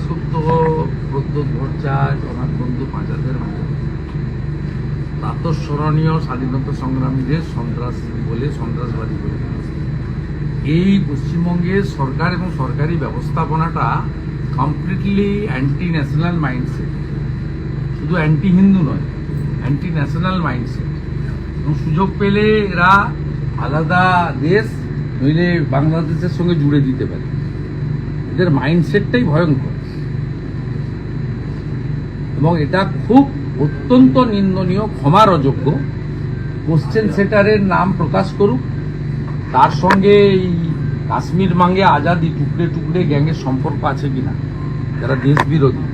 দাসগুপ্ত প্রদ্যোৎ ভট্টাচার্য জগন্নাথ বন্ধু পাঁচাদের মতো। প্রাতঃস্মরণীয় স্বাধীনতা সংগ্রামীদের সন্ত্রাস বলে, সন্ত্রাসবাদী বলে এই পশ্চিমবঙ্গের সরকার এবং সরকারি ব্যবস্থাপনাটা কমপ্লিটলি অ্যান্টি ন্যাশনাল মাইন্ডসেট শুধু অ্যান্টি হিন্দু নয় অ্যান্টি ন্যাশনাল মাইন্ডসেট এবং সুযোগ পেলে এরা আলাদা দেশ নইলে বাংলাদেশের সঙ্গে জুড়ে দিতে পারে। এদের মাইন্ডসেটটাই ভয়ঙ্কর। এবং এটা খুব অত্যন্ত নিন্দনীয় ক্ষমার অযোগ্য কোশ্চেন সেটারের নাম প্রকাশ করুক। তার সঙ্গে এই কাশ্মীর মাঙ্গে আজাদি টুকরে টুকরে গ্যাংয়ের সম্পর্ক আছে কিনা? যারা দেশ বিরোধী,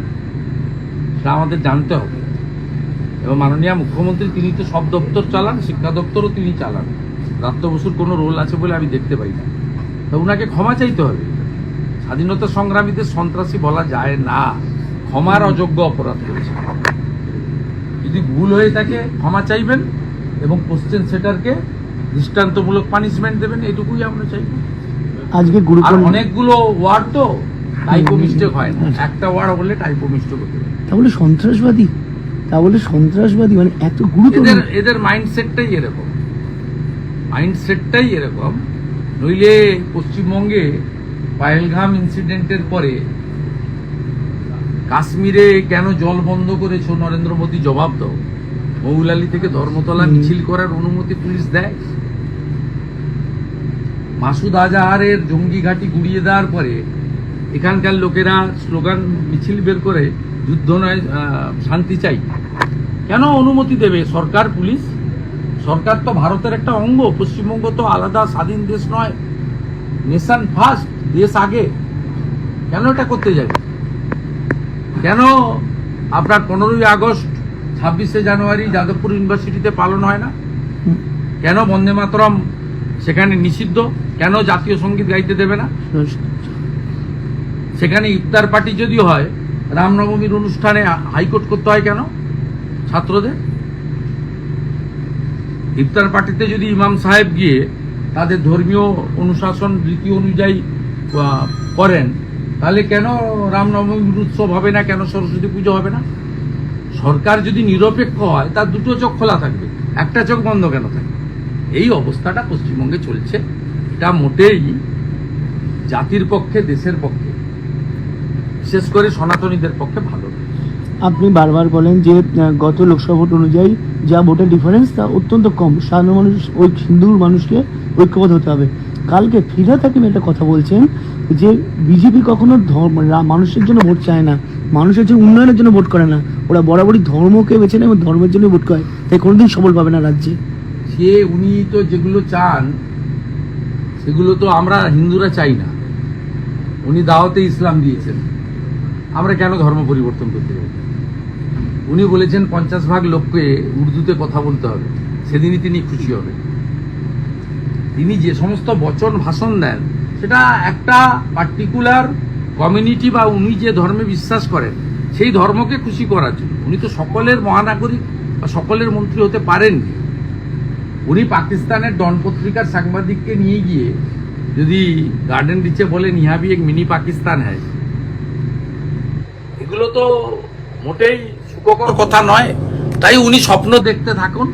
সেটা আমাদের জানতে হবে। এবং মাননীয় মুখ্যমন্ত্রী, তিনি তো সব দপ্তর চালান, শিক্ষা দপ্তরও তিনি চালান। দত্ত বসুর কোনো রোল আছে বলে আমি দেখতে পাই না। তো ওনাকে ক্ষমা চাইতে হবে। স্বাধীনতা সংগ্রামীদের সন্ত্রাসী বলা যায় না। ক্ষমার অযোগ্য অপরাধ করেছে। যদি ভুল হয়ে থাকে ক্ষমা চাইবেন এবং কোশ্চেন সেটারকে দৃষ্টান্তমূলক পানিশমেন্ট দেবেন এটুকুই আমরা চাইব। আজকে আর অনেকগুলো ওয়ার্ড তো টাইপো মিস্টেক হয় না। একটা ওয়ার্ড বললে টাইপো মিস্টেক হতে পারে। তাহলে সন্ত্রাসবাদী? তাহলে সন্ত্রাসবাদী মানে এত গুরুতর এদের এদের মাইন্ডসেটটাই এরকম। মাইন্ডসেটটাই এরকম। নইলে পশ্চিমবঙ্গে পায়েলগাম ইনসিডেন্টের পরে কাশ্মীরে কেন জল বন্ধ করেছ? নরেন্দ্র মোদী জবাব দাও। মৌলালি থেকে ধর্মতলা মিছিল করার অনুমতি পুলিশ দেয়? মাসুদ আজাহারের জঙ্গি ঘাঁটি গুড়িয়ে দেওয়ার পরে এখানকার লোকেরা স্লোগান মিছিল বের করে যুদ্ধ নয় শান্তি চাই। কেন অনুমতি দেবে? সরকার পুলিশ? সরকার তো ভারতের একটা অঙ্গ পশ্চিমবঙ্গ তো আলাদা স্বাধীন দেশ নয়। নেশন ফার্স্ট দেশ আগে। কেন এটা করতে যাবে? কেন? আপনার পনেরোই আগস্ট, ছাব্বিশে জানুয়ারি যাদবপুর ইউনিভার্সিটিতে পালন হয় না? কেন বন্দে মাতরম সেখানে নিষিদ্ধ? কেন জাতীয় সংগীত গাইতে দেবে না? সেখানে ইফতার পার্টি যদি হয়, রামনবমীর অনুষ্ঠানে হাইকোর্ট করতে হয় কেন ছাত্রদের? ইফতার পার্টিতে যদি ইমাম সাহেব গিয়ে তাদের ধর্মীয় অনুশাসন, রীতি অনুযায়ী করেন তাহলে কেন রামনবমীর উৎসব হবে না? কেন সরস্বতী পুজো হবে না? সরকার যদি নিরপেক্ষ হয়, তার দুটো চোখ খোলা থাকবে। একটা চোখ বন্ধ কেন থাকবে এই অবস্থাটা পশ্চিমবঙ্গে চলছে। এটা মোটেই জাতির পক্ষে, দেশের পক্ষে, বিশেষ করে সনাতনীদের পক্ষে ভালো আপনি বারবার বলেন যে গত লোকসভা ভোট অনুযায়ী যা ভোটের ডিফারেন্স তা অত্যন্ত কম। সাধারণ মানুষ, ওই হিন্দুর মানুষকে ঐক্যবদ্ধ হতে হবে। কালকে ফিরাত হাকিম একটা কথা বলছেন যে বিজেপি কখনো ধর্ম মানুষের জন্য ভোট চায় না। মানুষের জন্য উন্নয়নের জন্য ভোট করে না। ওরা বরাবরই ধর্মকে বেছে নেয় এবং ধর্মের জন্য ভোট করে। তাই কোনোদিন সফল পাবে না রাজ্যে। সে, উনি তো যেগুলো চান, সেগুলো তো আমরা হিন্দুরা চাই না। উনি দাওয়াতে ইসলাম দিয়েছেন। আমরা কেন ধর্ম পরিবর্তন করতে পারি উনি বলেছেন, পঞ্চাশ ভাগ লোককে উর্দুতে কথা বলতে হবে। সেদিনই তিনি খুশি হবেন। তিনি যে সমস্ত বচন ভাষণ দেন, সেটা একটা পার্টিকুলার কমিউনিটি বা উনি যে ধর্মে বিশ্বাস করেন, সেই ধর্মকে খুশি করার জন্য। উনি তো সকলের মহানাগরিক বা সকলের মন্ত্রী হতে পারেননি। উনি পাকিস্তানের ডন পত্রিকার সাংবাদিককে নিয়ে গিয়ে যদি গার্ডেন রিচে বলেন ভি এক মিনি পাকিস্তান হ্যায়, এগুলো তো মোটেই সুখকর কথা নয়। তাই উনি স্বপ্ন দেখতে থাকুন।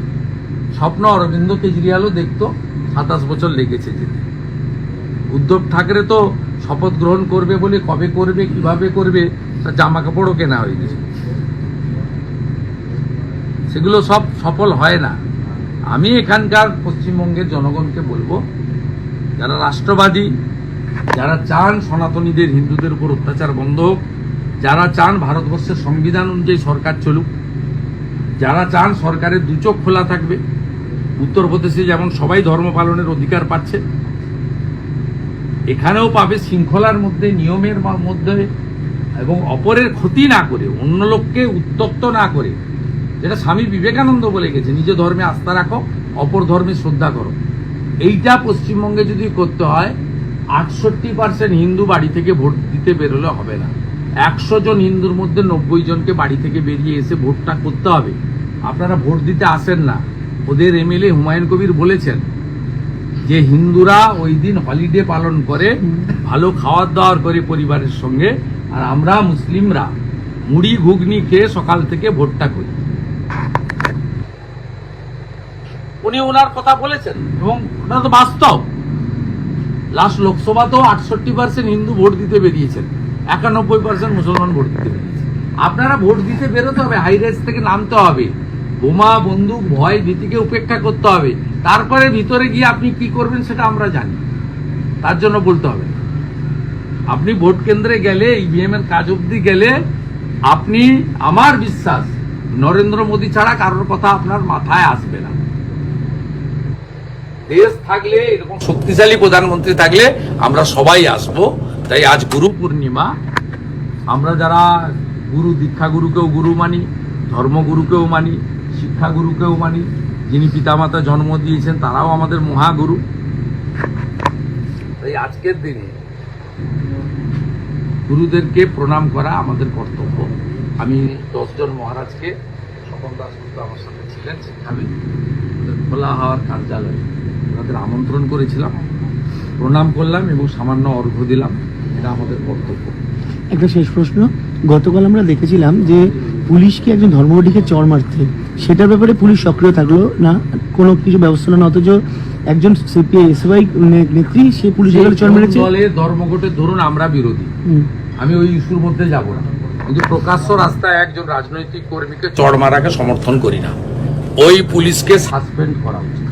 স্বপ্ন অরবিন্দ কেজরিওয়ালও দেখতো। সাতাশ বছর লেগেছে যেতে উদ্ধব ঠাকরে তো শপথ গ্রহণ করবে বলে কবে করবে, কীভাবে করবে, তার জামা কাপড়ও কেনা হয়ে গেছে। সেগুলো সব সফল হয় না। আমি এখানকার পশ্চিমবঙ্গের জনগণকে বলব, যারা রাষ্ট্রবাদী, যারা চান সনাতনীদের, হিন্দুদের উপর অত্যাচার বন্ধ হোক, যারা চান ভারতবর্ষের সংবিধান অনুযায়ী সরকার চলুক, যারা চান সরকারের দু চোখ খোলা থাকবে উত্তরপ্রদেশে যেমন সবাই ধর্ম পালনের অধিকার পাচ্ছে, এখানেও পাবে শৃঙ্খলার মধ্যে, নিয়মের মধ্যে, এবং অপরের ক্ষতি না করে, অন্য লোককে উত্তপ্ত না করে। যেটা স্বামী বিবেকানন্দ বলে গেছে, নিজ ধর্মে আস্থা রাখো, অপর ধর্মে শ্রদ্ধা করো। এইটা পশ্চিমবঙ্গে যদি করতে হয়, আটষট্টি পার্সেন্ট হিন্দু বাড়ি থেকে ভোট দিতে বেরোলে হবে না। একশো জন হিন্দুর মধ্যে নব্বই জনকে বাড়ি থেকে বেরিয়ে এসে ভোটটা করতে হবে। আপনারা ভোট দিতে আসেন না। ওদের এমএলএ হুমায়ুন কবির বলেছেন যে হিন্দুরা ওই দিন হলিডে পালন করে, ভালো খাওয়ার দাওয়ার করে পরিবারের সঙ্গে, আর আমরা মুসলিমরা মুড়ি ঘুগনি খেয়ে সকাল থেকে ভোটটা করি। উনি ওনার কথা বলেছেন, এবং ওটা তো বাস্তব। লাস্ট লোকসভাতেও আটষট্টি পার্সেন্ট হিন্দু ভোট দিতে বেরিয়েছেন, একানব্বই পার্সেন্ট মুসলমান ভোট দিতে বেরিয়েছে। আপনারা ভোট দিতে বেরোতে হবে হাই রেস থেকে নামতে হবে। বোমা, বন্দুক, ভয় ভীতিকে উপেক্ষা করতে হবে। তারপরে ভিতরে গিয়ে আপনি কি করবেন সেটা আমরা জানি। তার জন্য বলতে হবে। আপনি ভোট কেন্দ্রে গেলে ইভিএম এর কাজ অবধি গেলে, আপনি, আমার বিশ্বাস, নরেন্দ্র মোদী ছাড়া কারোর কথা আপনার মাথায় আসবে না। দেশ থাকলে, এরকম শক্তিশালী প্রধানমন্ত্রী থাকলে আমরা সবাই আসব। তাই আজ গুরু পূর্ণিমা। আমরা যারা গুরু দীক্ষাগুরুকেও গুরু মানি, ধর্মগুরুকেও মানি শিক্ষাগুরুকেও মানি, যিনি পিতামাতা জন্ম দিয়েছেন, তারাও আমাদের মহাগুরু। তাই আজকের দিনে গুরুদেরকে প্রণাম করা আমাদের কর্তব্য। আমি দশজন মহারাজকে, স্বপন দাসগুপ্ত আমার সাথে ছিলেন শিক্ষাবিদ খোলা হওয়ার কার্যালয়ে ওনাদের আমন্ত্রণ করেছিলাম। প্রণাম করলাম এবং সামান্য অর্ঘ্য দিলাম। এটা আমাদের কর্তব্য। একটা শেষ প্রশ্ন। গতকাল আমরা দেখেছিলাম যে পুলিশকে একজন ধর্মঘটিকে চর মারতে সেটার ব্যাপারে পুলিশ সক্রিয় থাকল না কোনো কিছু ব্যবস্থা না অথচ একজন সিপিএসওয়াই নেত্রী সে পুলিশ মেরেছে। দলের ধর্মঘটের ধরুন আমরা বিরোধী। আমি ওই ইস্যুর মধ্যে যাব না। কিন্তু প্রকাশ্য রাস্তায় একজন রাজনৈতিক কর্মীকে চড় মারাকে সমর্থন করি না। ওই পুলিশকে সাসপেন্ড করা উচিত।